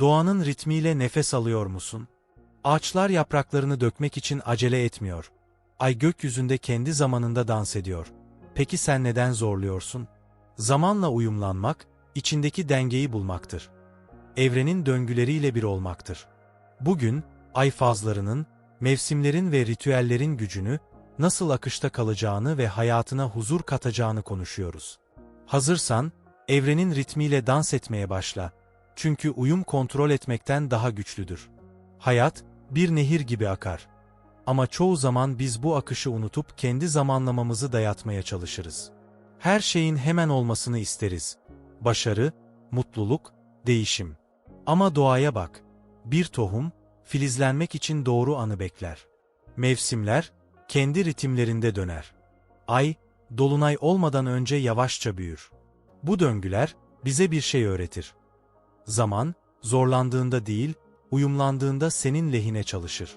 Doğanın ritmiyle nefes alıyor musun? Ağaçlar yapraklarını dökmek için acele etmiyor. Ay gökyüzünde kendi zamanında dans ediyor. Peki sen neden zorluyorsun? Zamanla uyumlanmak, içindeki dengeyi bulmaktır. Evrenin döngüleriyle bir olmaktır. Bugün, ay fazlarının, mevsimlerin ve ritüellerin gücünü, nasıl akışta kalacağını ve hayatına huzur katacağını konuşuyoruz. Hazırsan, evrenin ritmiyle dans etmeye başla. Çünkü uyum kontrol etmekten daha güçlüdür. Hayat, bir nehir gibi akar. Ama çoğu zaman biz bu akışı unutup kendi zamanlamamızı dayatmaya çalışırız. Her şeyin hemen olmasını isteriz. Başarı, mutluluk, değişim. Ama doğaya bak. Bir tohum, filizlenmek için doğru anı bekler. Mevsimler, kendi ritimlerinde döner. Ay, dolunay olmadan önce yavaşça büyür. Bu döngüler, bize bir şey öğretir. Zaman, zorlandığında değil, uyumlandığında senin lehine çalışır.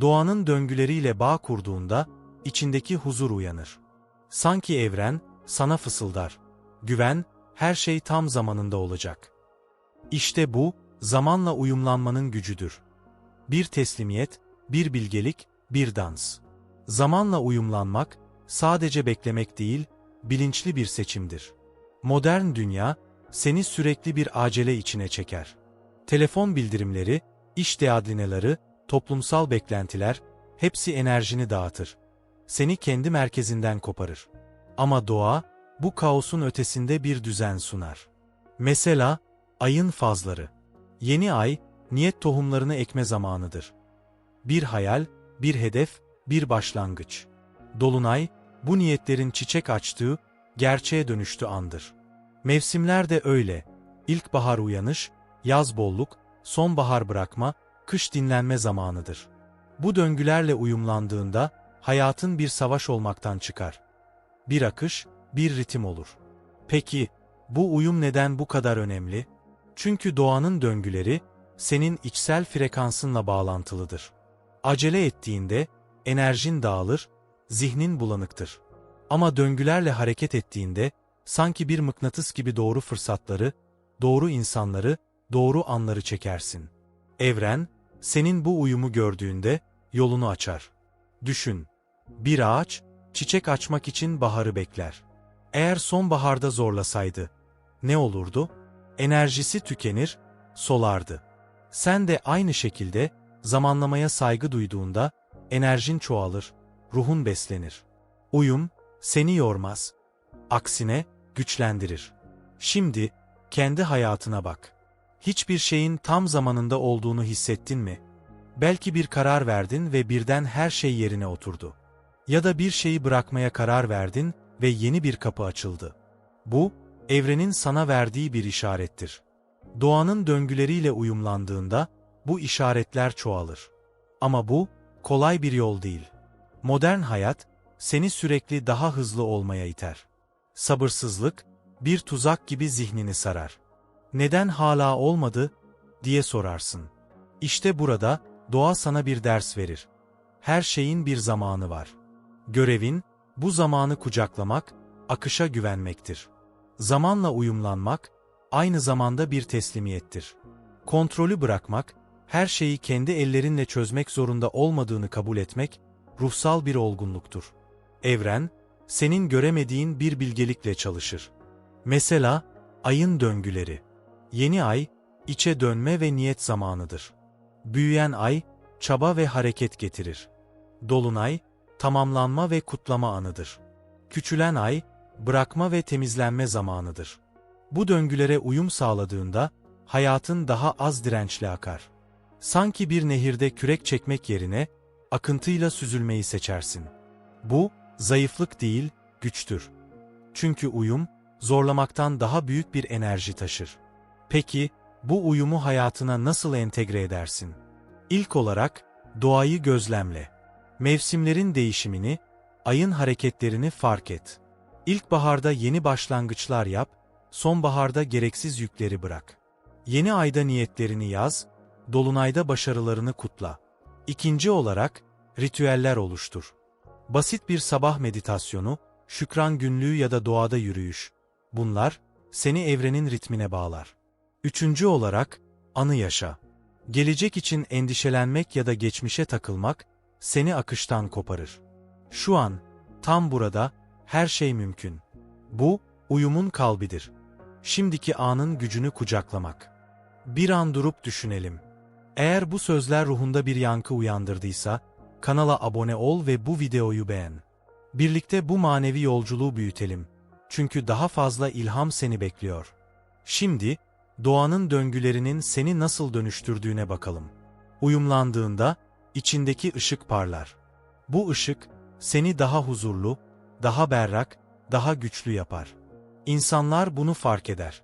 Doğanın döngüleriyle bağ kurduğunda, içindeki huzur uyanır. Sanki evren, sana fısıldar. Güven, her şey tam zamanında olacak. İşte bu, zamanla uyumlanmanın gücüdür. Bir teslimiyet, bir bilgelik, bir dans. Zamanla uyumlanmak, sadece beklemek değil, bilinçli bir seçimdir. Modern dünya, seni sürekli bir acele içine çeker. Telefon bildirimleri, iş deadlineleri, toplumsal beklentiler, hepsi enerjini dağıtır. Seni kendi merkezinden koparır. Ama doğa, bu kaosun ötesinde bir düzen sunar. Mesela, ayın fazları. Yeni ay, niyet tohumlarını ekme zamanıdır. Bir hayal, bir hedef, bir başlangıç. Dolunay, bu niyetlerin çiçek açtığı, gerçeğe dönüştü andır. Mevsimler de öyle. İlkbahar uyanış, yaz bolluk, sonbahar bırakma, kış dinlenme zamanıdır. Bu döngülerle uyumlandığında, hayatın bir savaş olmaktan çıkar. Bir akış, bir ritim olur. Peki, bu uyum neden bu kadar önemli? Çünkü doğanın döngüleri, senin içsel frekansınla bağlantılıdır. Acele ettiğinde, enerjin dağılır, zihnin bulanıktır. Ama döngülerle hareket ettiğinde, sanki bir mıknatıs gibi doğru fırsatları, doğru insanları, doğru anları çekersin. Evren, senin bu uyumu gördüğünde, yolunu açar. Düşün, bir ağaç, çiçek açmak için baharı bekler. Eğer sonbaharda zorlasaydı, ne olurdu? Enerjisi tükenir, solardı. Sen de aynı şekilde, zamanlamaya saygı duyduğunda, enerjin çoğalır, ruhun beslenir. Uyum, seni yormaz. Aksine, güçlendirir. Şimdi, kendi hayatına bak. Hiçbir şeyin tam zamanında olduğunu hissettin mi? Belki bir karar verdin ve birden her şey yerine oturdu. Ya da bir şeyi bırakmaya karar verdin ve yeni bir kapı açıldı. Bu, evrenin sana verdiği bir işarettir. Doğanın döngüleriyle uyumlandığında, bu işaretler çoğalır. Ama bu, kolay bir yol değil. Modern hayat, seni sürekli daha hızlı olmaya iter. Sabırsızlık, bir tuzak gibi zihnini sarar. Neden hala olmadı, diye sorarsın. İşte burada, doğa sana bir ders verir. Her şeyin bir zamanı var. Görevin, bu zamanı kucaklamak, akışa güvenmektir. Zamanla uyumlanmak, aynı zamanda bir teslimiyettir. Kontrolü bırakmak, her şeyi kendi ellerinle çözmek zorunda olmadığını kabul etmek, ruhsal bir olgunluktur. Evren, senin göremediğin bir bilgelikle çalışır. Mesela, ayın döngüleri. Yeni ay, içe dönme ve niyet zamanıdır. Büyüyen ay, çaba ve hareket getirir. Dolunay, tamamlanma ve kutlama anıdır. Küçülen ay, bırakma ve temizlenme zamanıdır. Bu döngülere uyum sağladığında, hayatın daha az dirençli akar. Sanki bir nehirde kürek çekmek yerine, akıntıyla süzülmeyi seçersin. Bu, zayıflık değil, güçtür. Çünkü uyum, zorlamaktan daha büyük bir enerji taşır. Peki, bu uyumu hayatına nasıl entegre edersin? İlk olarak, doğayı gözlemle. Mevsimlerin değişimini, ayın hareketlerini fark et. İlkbaharda yeni başlangıçlar yap, sonbaharda gereksiz yükleri bırak. Yeni ayda niyetlerini yaz, dolunayda başarılarını kutla. İkinci olarak, ritüeller oluştur. Basit bir sabah meditasyonu, şükran günlüğü ya da doğada yürüyüş. Bunlar, seni evrenin ritmine bağlar. Üçüncü olarak, anı yaşa. Gelecek için endişelenmek ya da geçmişe takılmak, seni akıştan koparır. Şu an, tam burada, her şey mümkün. Bu, uyumun kalbidir. Şimdiki anın gücünü kucaklamak. Bir an durup düşünelim. Eğer bu sözler ruhunda bir yankı uyandırdıysa, kanala abone ol ve bu videoyu beğen. Birlikte bu manevi yolculuğu büyütelim. Çünkü daha fazla ilham seni bekliyor. Şimdi, doğanın döngülerinin seni nasıl dönüştürdüğüne bakalım. Uyumlandığında, içindeki ışık parlar. Bu ışık, seni daha huzurlu, daha berrak, daha güçlü yapar. İnsanlar bunu fark eder.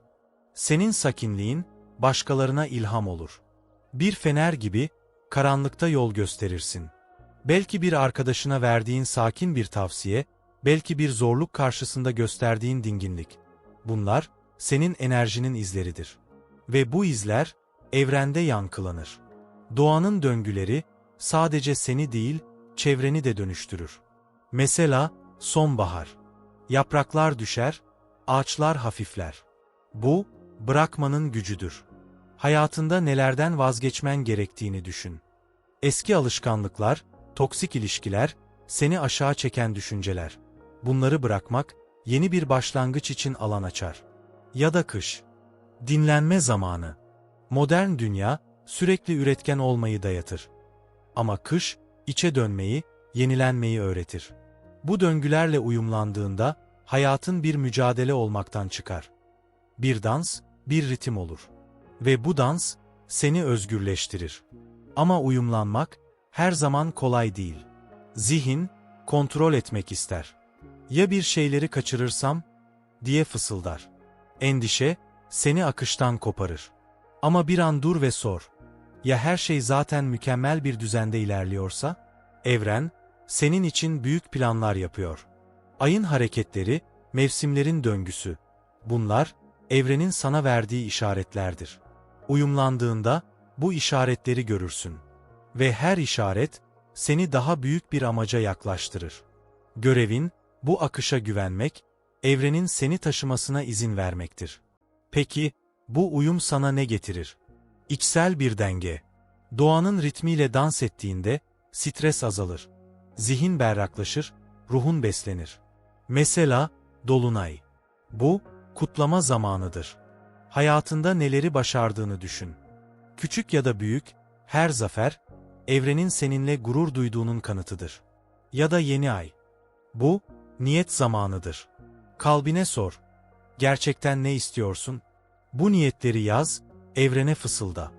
Senin sakinliğin, başkalarına ilham olur. Bir fener gibi, karanlıkta yol gösterirsin. Belki bir arkadaşına verdiğin sakin bir tavsiye, belki bir zorluk karşısında gösterdiğin dinginlik. Bunlar, senin enerjinin izleridir. Ve bu izler, evrende yankılanır. Doğanın döngüleri, sadece seni değil, çevreni de dönüştürür. Mesela, sonbahar. Yapraklar düşer, ağaçlar hafifler. Bu, bırakmanın gücüdür. Hayatında nelerden vazgeçmen gerektiğini düşün. Eski alışkanlıklar, toksik ilişkiler, seni aşağı çeken düşünceler. Bunları bırakmak, yeni bir başlangıç için alan açar. Ya da kış. Dinlenme zamanı. Modern dünya, sürekli üretken olmayı dayatır. Ama kış, içe dönmeyi, yenilenmeyi öğretir. Bu döngülerle uyumlandığında, hayatın bir mücadele olmaktan çıkar. Bir dans, bir ritim olur. Ve bu dans, seni özgürleştirir. Ama uyumlanmak, her zaman kolay değil. Zihin, kontrol etmek ister. Ya bir şeyleri kaçırırsam, diye fısıldar. Endişe, seni akıştan koparır. Ama bir an dur ve sor. Ya her şey zaten mükemmel bir düzende ilerliyorsa? Evren, senin için büyük planlar yapıyor. Ayın hareketleri, mevsimlerin döngüsü. Bunlar, evrenin sana verdiği işaretlerdir. Uyumlandığında, bu işaretleri görürsün. Ve her işaret, seni daha büyük bir amaca yaklaştırır. Görevin, bu akışa güvenmek, evrenin seni taşımasına izin vermektir. Peki, bu uyum sana ne getirir? İçsel bir denge. Doğanın ritmiyle dans ettiğinde, stres azalır. Zihin berraklaşır, ruhun beslenir. Mesela, Dolunay. Bu, kutlama zamanıdır. Hayatında neleri başardığını düşün. Küçük ya da büyük, her zafer, evrenin seninle gurur duyduğunun kanıtıdır. Ya da yeni ay. Bu, niyet zamanıdır. Kalbine sor. Gerçekten ne istiyorsun? Bu niyetleri yaz, evrene fısılda.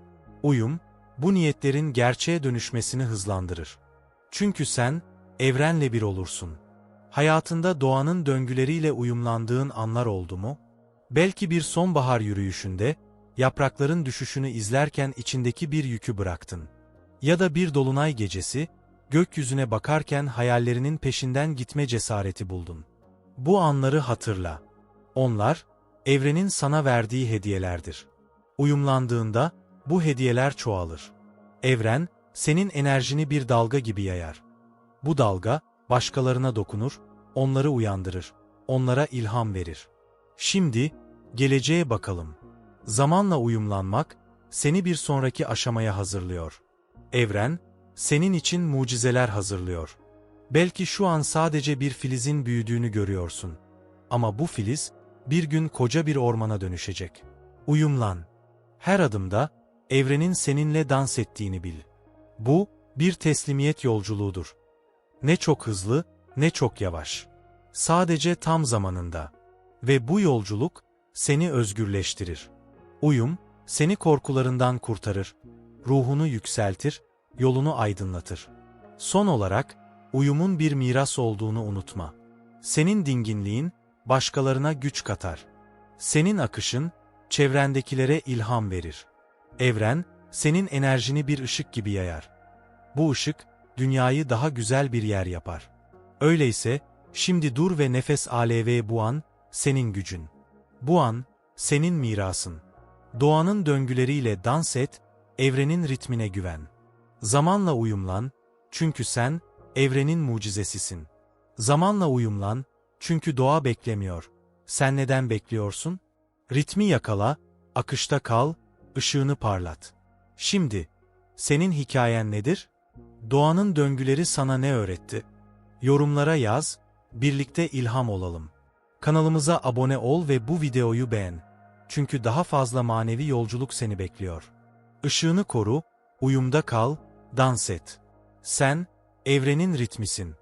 Uyum, bu niyetlerin gerçeğe dönüşmesini hızlandırır. Çünkü sen, evrenle bir olursun. Hayatında doğanın döngüleriyle uyumlandığın anlar oldu mu? Belki bir sonbahar yürüyüşünde, yaprakların düşüşünü izlerken içindeki bir yükü bıraktın. Ya da bir dolunay gecesi, gökyüzüne bakarken hayallerinin peşinden gitme cesareti buldun. Bu anları hatırla. Onlar, evrenin sana verdiği hediyelerdir. Uyumlandığında, bu hediyeler çoğalır. Evren, senin enerjini bir dalga gibi yayar. Bu dalga, başkalarına dokunur, onları uyandırır, onlara ilham verir. Şimdi, geleceğe bakalım. Zamanla uyumlanmak, seni bir sonraki aşamaya hazırlıyor. Evren, senin için mucizeler hazırlıyor. Belki şu an sadece bir filizin büyüdüğünü görüyorsun. Ama bu filiz, bir gün koca bir ormana dönüşecek. Uyumlan. Her adımda, evrenin seninle dans ettiğini bil. Bu, bir teslimiyet yolculuğudur. Ne çok hızlı, ne çok yavaş. Sadece tam zamanında. Ve bu yolculuk, seni özgürleştirir. Uyum, seni korkularından kurtarır, ruhunu yükseltir, yolunu aydınlatır. Son olarak, uyumun bir miras olduğunu unutma. Senin dinginliğin, başkalarına güç katar. Senin akışın, çevrendekilere ilham verir. Evren, senin enerjini bir ışık gibi yayar. Bu ışık, dünyayı daha güzel bir yer yapar. Öyleyse, şimdi dur ve nefes alev bu an, senin gücün. Bu an, senin mirasın. Doğanın döngüleriyle dans et, evrenin ritmine güven. Zamanla uyumlan, çünkü sen, evrenin mucizesisin. Zamanla uyumlan, çünkü doğa beklemiyor. Sen neden bekliyorsun? Ritmi yakala, akışta kal, ışığını parlat. Şimdi, senin hikayen nedir? Doğanın döngüleri sana ne öğretti? Yorumlara yaz, birlikte ilham olalım. Kanalımıza abone ol ve bu videoyu beğen. Çünkü daha fazla manevi yolculuk seni bekliyor. Işığını koru, uyumda kal, dans et. Sen, evrenin ritmisin.